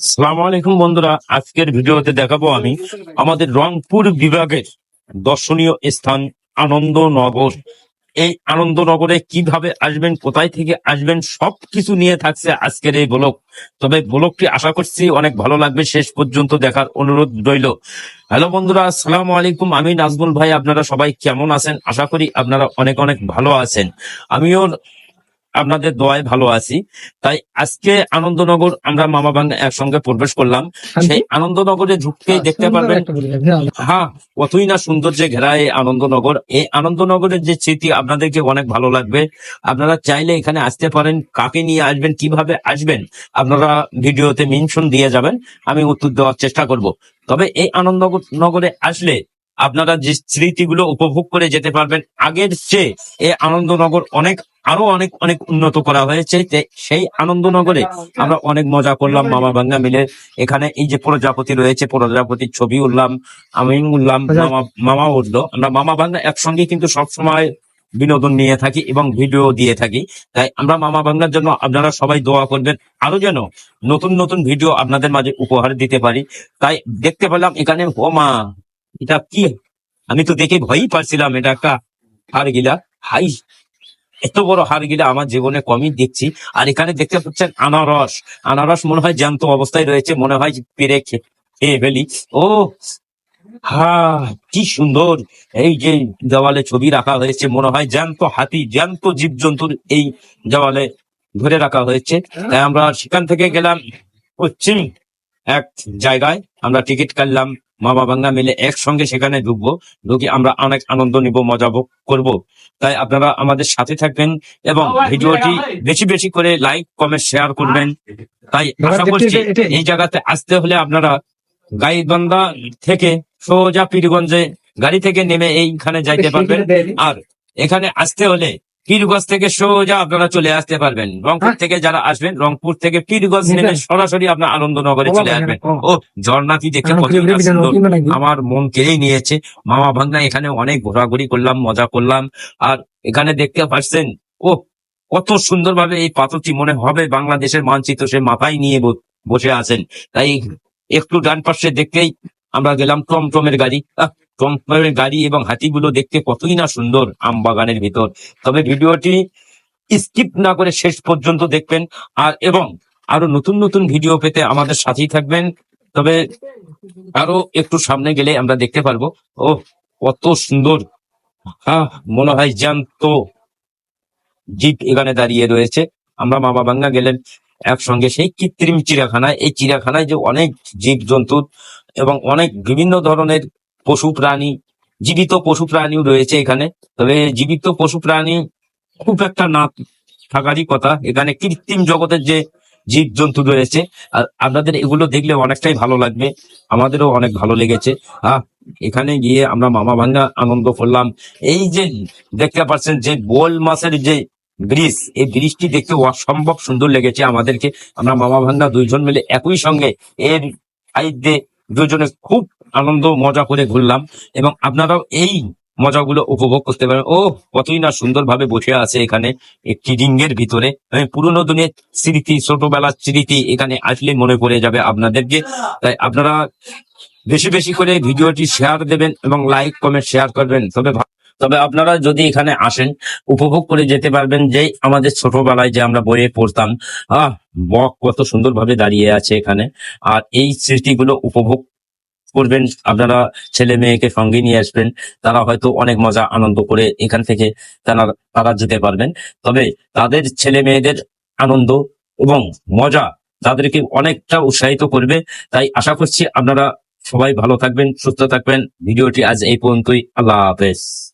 সালাম আলাইকুম বন্ধুরা, আজকের ভিডিওতে দেখাবো আমি আমাদের রংপুর বিভাগের দর্শনীয় স্থান আনন্দনগর। এই আনন্দনগরে কীভাবে আসবেন, কোথায় থেকে আসবেন, সবকিছু নিয়ে থাকছে আজকের এই ব্লগ। তবে ব্লগটি আশা করছি অনেক ভালো লাগবে, শেষ পর্যন্ত দেখার অনুরোধ রইল। হ্যালো বন্ধুরা আসসালাম আলাইকুম আমি নাজমুল ভাই, আপনারা সবাই কেমন আছেন? আশা করি আপনারা অনেক অনেক ভালো আছেন। আমিও আপনাদের দোয়ায় ভালো আছি। তাই আজকে আনন্দনগর আমরা মামা বাংলা একসঙ্গে প্রবেশ করলাম। সেই আনন্দনগরে ঢুকতেই দেখতে পারবেন হ্যাঁ কতই না সুন্দর যে ঘেরা এই আনন্দনগর। এই আনন্দনগরের যে স্মৃতি আপনাদেরকে অনেক ভালো লাগবে। আপনারা চাইলে এখানে আসতে পারেন কাকে নিয়ে আসবেন কীভাবে আসবেন আপনারা ভিডিওতে মেনশন দিয়ে যাবেন। আমি উত্তর দেওয়ার চেষ্টা করব। তবে এই আনন্দনগরে আসলে আপনারা যে স্মৃতিগুলো উপভোগ করে যেতে পারবেন আগের চেয়ে এই আনন্দনগর অনেক আরও অনেক অনেক উন্নত করা হয়েছে। সেই আনন্দনগরে আমরা অনেক মজা করলাম মামা ভাঙ্গা মিলে। এখানে এই যে প্রজাপতি রয়েছে প্রজাপতির ছবি উঠলাম আমি উঠলাম মামা মামা উঠল। আমরা মামা ভাঙ্গা একসঙ্গে কিন্তু সবসময় বিনোদন নিয়ে থাকি এবং ভিডিও দিয়ে থাকি। তাই আমরা মামা বাংলার জন্য আপনারা সবাই দোয়া করবেন আরও যেন নতুন নতুন ভিডিও আপনাদের মাঝে উপহার দিতে পারি। তাই দেখতে পেলাম এখানে ও মা এটা কি? আমি তো দেখে ভয়ই পাচ্ছিলাম এটা একটা হার গিলা। হাই, এত বড় হার গিলা আমার জীবনে কমই দেখছি। আর এখানে দেখতে পাচ্ছেন আনারস। আনারস মনে হয় জ্যান্ত অবস্থায় রয়েছে, মনে হয় পেরে খেয়ে ফেলি। ও, হা, কি সুন্দর। এই যে দেওয়ালে ছবি রাখা হয়েছে, মনে হয় জ্যান্ত হাতি, জ্যান্ত জীবজন্তুর এই দেওয়ালে ধরে রাখা হয়েছে। তাই আমরা সেখান থেকে গেলাম পশ্চিম এক জায়গায়। আমরা টিকিট কাটলাম। মামা বাংলা মিলে একসঙ্গে সেখানে ঢুকবো। ঢুকে আমরা অনেক আনন্দ নিব মজা করব। তাই আপনারা আমাদের সাথে থাকবেন এবং ভিডিওটি বেশি বেশি করে লাইক কমেন্ট শেয়ার করবেন। তাই আশা করছি এই জায়গাতে আসতে হলে আপনারা গাইবান্ধা থেকে সোজা পীরগঞ্জে গাড়ি থেকে নেমে এইখানে যাইতে পারবেন। আর এখানে আসতে হলে পীরগঞ্জ থেকে সোজা আপনারা চলে আসতে পারবেন। রংপুর থেকে যারা আসবেন রংপুর থেকে পীরগঞ্জ নেমে সরাসরি আপনার আনন্দনগরে চলে আসবেন। ও ঝর্ণাটি দেখে। আমার মন কেড়েই নিয়েছে। মামা ভাঙ্গা এখানে অনেক ঘোরাঘুরি করলাম মজা করলাম। আর এখানে দেখতে পাচ্ছেন ও কত সুন্দরভাবে এই পাথরটি মনে হবে বাংলাদেশের মানচিত্র সে মাথায় নিয়ে বসে আছেন। তাই একটু ডান পাশে দেখতেই আমরা গেলাম টমটমের গাড়ি। টমটমের গাড়ি এবং হাতিগুলো দেখতে কতই না সুন্দর আম বাগানের ভিতর। তবে ভিডিওটি স্কিপ না করে শেষ পর্যন্ত দেখবেন। আর এবং আরও নতুন নতুন ভিডিও পেতে আমাদের সাথেই থাকবেন। তবে আরও একটু সামনে গেলে আমরা দেখতে পারব। ও, কত সুন্দর। হ্যাঁ মনে হয় জ্যান্ত জিপ এখানে দাঁড়িয়ে রয়েছে। আমরা মামা বাংলা গেলেন একসঙ্গে সেই কৃত্রিম চিড়িয়াখানায়। এই চিড়িয়াখানায় যে অনেক জীব জন্তু এবং অনেক বিভিন্ন ধরনের পশু প্রাণী, জীবিত পশু প্রাণীও রয়েছে এখানে। তবে জীবিত পশু প্রাণী খুব একটা না থাকারই কথা। এখানে কৃত্রিম জগতের যে জীব জন্তু রয়েছে, আর আপনাদের এগুলো দেখলে অনেকটাই ভালো লাগবে। আমাদেরও অনেক ভালো লেগেছে। আহ, এখানে গিয়ে আমরা মামা ভাঙ্গা আনন্দ করলাম। এই যে দেখতে পাচ্ছেন যে বোল মাছের যে ব্রিজ, এই ব্রিজটি দেখতে অসম্ভব সুন্দর লেগেছে আমাদেরকে। আমরা মামা ভাঙ্গা দুইজন মিলে একই সঙ্গে এর সাইডে দুজনে খুব আনন্দ, মজা করে ঘুরলাম এবং আপনারাও এই মজাগুলো উপভোগ করতে পারেন। ও কতই না সুন্দর ভাবে বসে আছে এখানে একটি রিঙ্গের ভিতরে। পুরনো দিনের স্মৃতি, ছোটবেলার স্মৃতি এখানে আসলে মনে পড়ে যাবে আপনাদেরকে। তাই আপনারা বেশি বেশি করে ভিডিওটি শেয়ার দেবেন এবং লাইক কমেন্ট শেয়ার করবেন। তবে তবে আপনারা যদি এখানে আসেন, উপভোগ করে যেতে পারবেন যে আমাদের ছোটবেলায় যে আমরা বইয়ে পড়তাম, আহ, বক কত সুন্দরভাবে দাঁড়িয়ে আছে এখানে। আর এই স্মৃতিগুলো উপভোগ করবেন, আপনারা ছেলে মেয়েকে সঙ্গে নিয়ে আসবেন, তারা হয়তো অনেক মজা, আনন্দ করে এখান থেকে তারা তারা যেতে পারবেন। তবে তাদের ছেলে মেয়েদের আনন্দ এবং মজা তাদেরকে অনেকটা উৎসাহিত করবে। তাই আশা করছি আপনারা সবাই ভালো থাকবেন, সুস্থ থাকবেন। ভিডিওটি আজ এই পর্যন্তই। আল্লাহ হাফেজ।